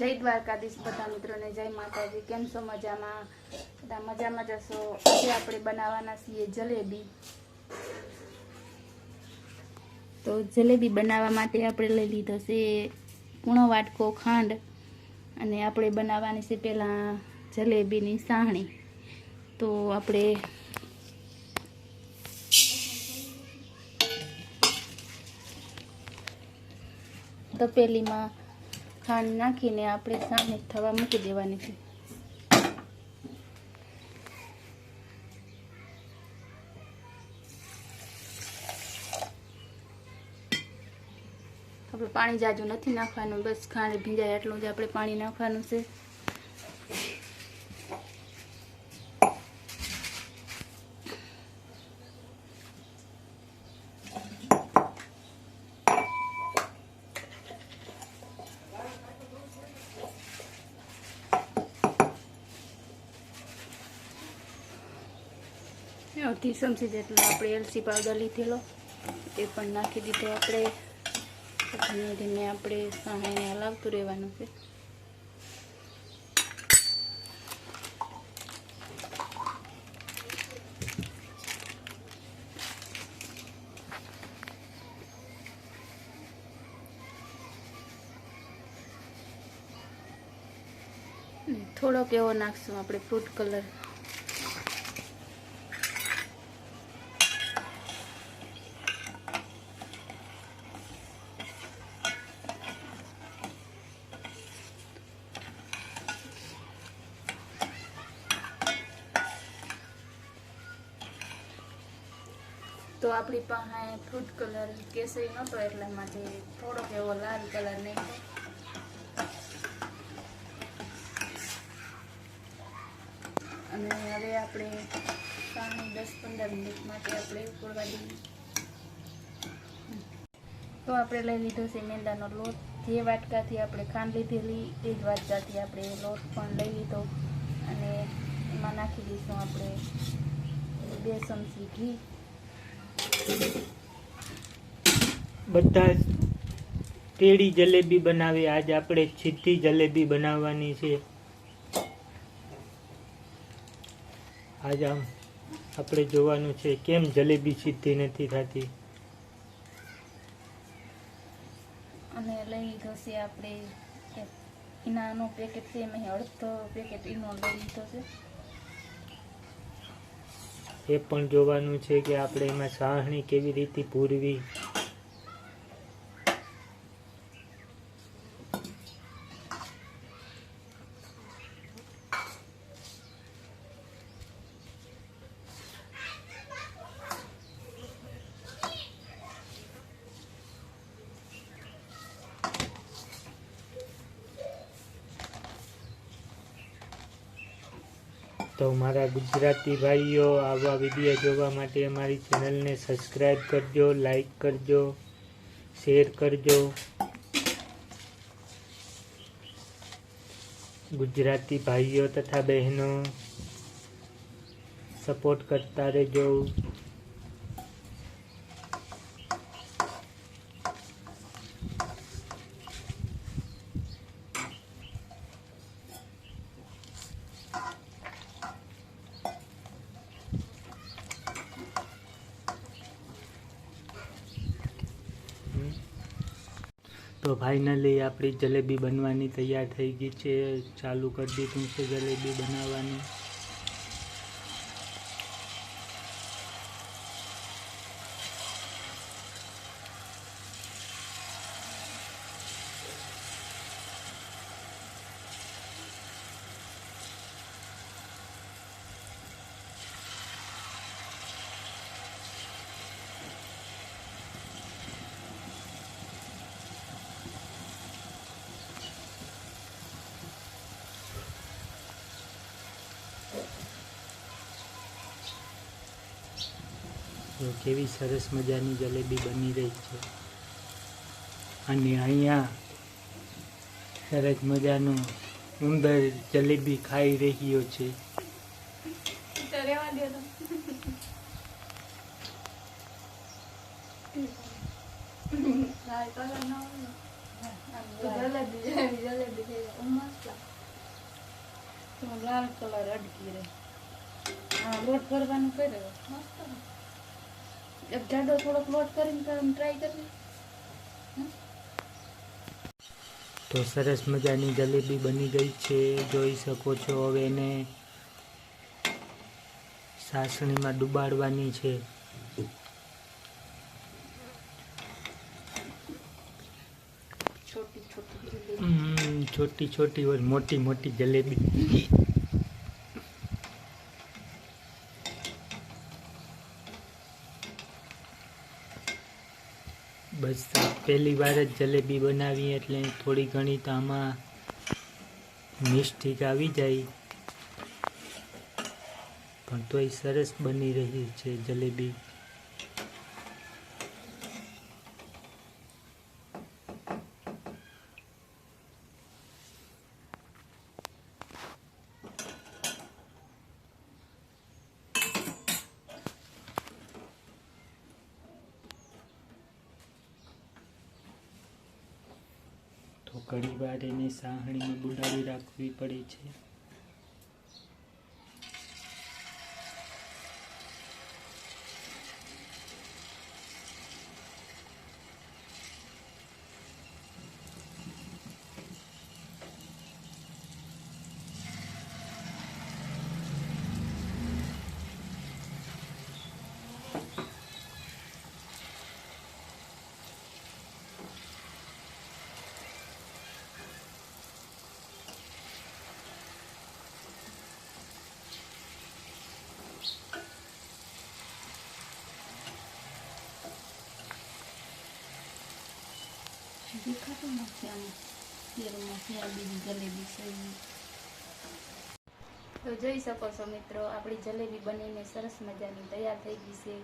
જય દ્વારકાધીશ બધા મિત્રોને, જય માતાજી. કેમ છો મજામાં? બધા મજામાં જશો આજે આપણે બનાવવાના છીએ જલેબી. તો જલેબી બનાવવા માટે આપણે લઈ લીધો છે કૂણો વાટકો, ખાંડ અને આપણે બનાવવાની છે પહેલાં જલેબીની સાહણી તો આપણે તપેલીમાં ખાંડ નાખીને આપણે સામે થવા મૂકી દેવાની છે. આપણે પાણી જાજુ નથી નાખવાનું, બસ ખાંડ ભીંજાય એટલું જ આપણે પાણી નાખવાનું છે. અડધી ચમચી જેટલો આપણે એલસી પાવડર લીધેલો, એ પણ નાખી દીધો આપણે. ધીમે ધીમે આપણે સાણાને હલાવતું રહેવાનું છે. થોડોક એવો નાખશું આપણે ફ્રૂટ કલર. તો આપણી પાસે ફ્રૂટ કલર કેસરી નહોતો એટલા માટે થોડોક એવો લાલ કલર નહીં અને હવે આપણે પાણી દસ પંદર મિનિટ માટે આપણે ઉકળવા દઈએ. તો આપણે લઈ લીધો છે મેંદાનો લોટ. જે વાટકાથી આપણે ખાંડ લીધેલી, એ જ વાટકાથી આપણે લોટ પણ લઈ લીધો. અને એમાં નાખી દઈશું આપણે બે ઘી. બધા તેડી જલેબી બનાવી. આજ આપણે સીધી જલેબી બનાવવાની છે. આજ આમ આપણે જોવાનું છે કેમ જલેબી સીધી નથી થતી. અને લઈ છે આપણે ઈનાનો પેકેટ છે. એમાં અડધો પેકેટ ઈનો લઈ લીધો છે. એ પણ જોવાનું છે કે આપણે એમાં સાહણી કેવી રીતે પૂરવી. તો મારા ગુજરાતી ભાઈઓ, આવા વીડિયો જોવા માટે અમારી ચેનલને સબસ્ક્રાઈબ કરજો લાઈક કરજો શેર કરજો. ગુજરાતી ભાઈઓ તથા બહેનો સપોર્ટ કરતા રહેજો. તો ફાઇનલી આપણી જલેબી બનવાની તૈયાર થઈ ગઈ છે. ચાલુ કરી દીધું છે જલેબી બનાવવાની. તો કેવી સરસ મજાની જલેબી બની રહી છે. અને અહીંયા સરસ મજાનો ઉંદર જલેબી ખાઈ રહ્યો છે. લાલ કલર અડકી રહે. હા, લોટ કરવાનું કર્યો? એક જાડો થોડોક લોટ કરીને ટ્રાય કરી તો સરસ મજાની જલેબી બની ગઈ છે જોઈ શકો છો હવે એને સાસણીમાં ડુબાડવાની છે. છોટી છોટી જલેબી. હમ, છોટી છોટી और મોટી મોટી જલેબી. બસ પહેલી વાર જ જલેબી બનાવી એટલે થોડી ઘણી તો આમાં મિસ્ટેક આવી જાય. પણ તોય સરસ બની રહી છે જલેબી. ઘણી વાર એને સાહણીમાં બુડાવી રાખવી પડે છે. દેખાતું નથી આમાં તેલમાંથી આ બીજી જલેબી છે. તો જોઈ શકો છો મિત્રો, આપણી જલેબી બનીને સરસ મજાની તૈયાર થઈ ગઈ છે.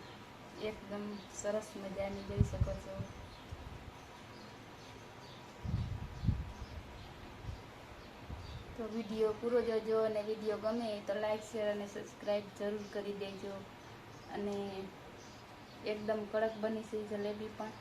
એકદમ સરસ મજાની જોઈ શકો છો. તો વીડિયો પૂરો જોજો અને વીડિયો ગમે તો લાઈક શેર અને સબસ્ક્રાઈબ જરૂર કરી દેજો. અને એકદમ કડક બની છે જલેબી પણ.